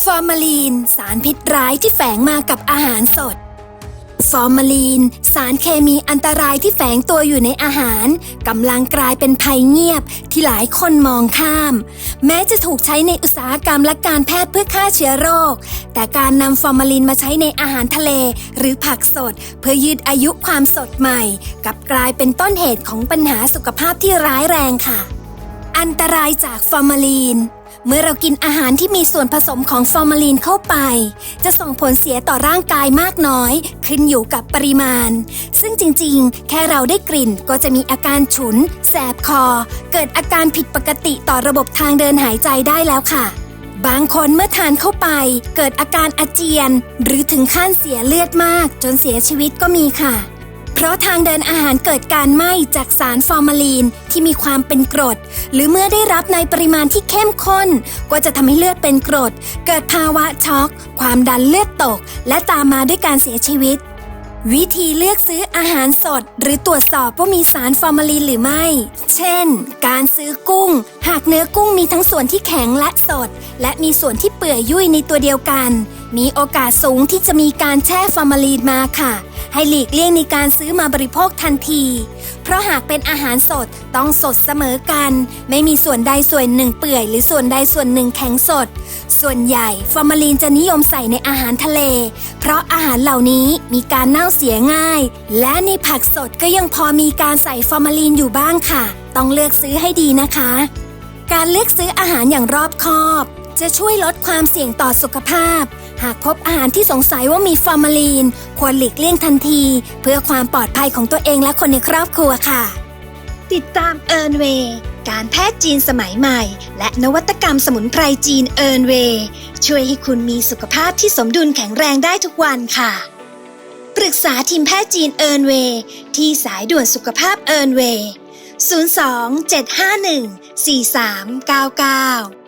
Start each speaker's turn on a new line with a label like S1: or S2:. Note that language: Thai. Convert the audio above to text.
S1: ฟอร์มาลีน สารพิษร้ายที่แฝงมากับอาหารสด ฟอร์มาลีน สารเคมีอันตรายที่แฝงตัวอยู่ในอาหารกำลังกลายเป็นภัยเงียบที่หลายคนมองข้าม แม้จะถูกใช้ในอุตสาหกรรมและการแพทย์เพื่อฆ่าเชื้อโรค แต่การนำฟอร์มาลีนมาใช้ในอาหารทะเล หรือผักสด เพื่อยืดอายุความสดใหม่ กับกลายเป็นต้นเหตุของปัญหาสุขภาพที่ร้ายแรงค่ะ อันตรายจากฟอร์มาลีน เมื่อเรากินอาหารที่มีส่วนผสมของฟอร์มาลีนเข้าไป จะส่งผลเสียต่อร่างกายมากน้อย ขึ้นอยู่กับปริมาณ ซึ่งจริงๆ แค่เราได้กลิ่นก็จะมีอาการฉุน แสบคอ เกิดอาการผิดปกติต่อระบบทางเดินหายใจได้แล้วค่ะ บางคนเมื่อทานเข้าไป เกิดอาการอาเจียน หรือถึงขั้นเสียเลือดมาก จนเสียชีวิตก็มีค่ะ เพราะทางเดินอาหารเกิดการไหม้จากสารฟอร์มาลีนที่มีความเป็นกรด หรือเมื่อได้รับในปริมาณที่เข้มข้น ก็จะทำให้เลือดเป็นกรด เกิดภาวะช็อก ความดันเลือดตก และตามมาด้วยการเสียชีวิต วิธีเลือกซื้ออาหารสด หรือตรวจสอบว่ามีสารฟอร์มาลีนหรือไม่ เช่น การซื้อกุ้ง หากเนื้อกุ้งมีทั้งส่วนที่แข็งและสด และมีส่วนที่เปื่อยยุ่ยในตัวเดียวกัน มีโอกาสสูงที่จะมีการแช่ฟอร์มาลีนมาค่ะ ให้หลีกเลี่ยงในการซื้อมาบริโภคทันที เพราะหากเป็นอาหารสดต้องสดเสมอกัน ไม่มีส่วนใดส่วนหนึ่งเปื่อย หรือส่วนใดส่วนหนึ่งแข็งสด ส่วนใหญ่ฟอร์มาลีนจะนิยมใส่ในอาหารทะเล เพราะอาหารเหล่านี้มีการเน่าเสียง่าย และในผักสดก็ยังพอมีการใส่ฟอร์มาลีนอยู่บ้างค่ะ ต้องเลือกซื้อให้ดีนะคะ การเลือกซื้ออาหารอย่างรอบคอบ จะช่วยลดความเสี่ยงต่อสุขภาพ หากพบอาหารที่สงสัยว่ามีฟอร์มาลีน ควรหลีกเลี่ยงทันที เพื่อความปลอดภัยของตัวเองและคนในครอบครัวค่ะ
S2: ติดตามเอิร์นเวย์การแพทย์จีนสมัยใหม่ และนวัตกรรมสมุนไพรจีนเอิร์นเวย์ช่วยให้คุณมีสุขภาพที่สมดุลแข็งแรงได้ทุกวันค่ะ ปรึกษาทีมแพทย์จีนเอิร์นเวย์ที่สายด่วนสุขภาพเอิร์นเวย์02 751 4399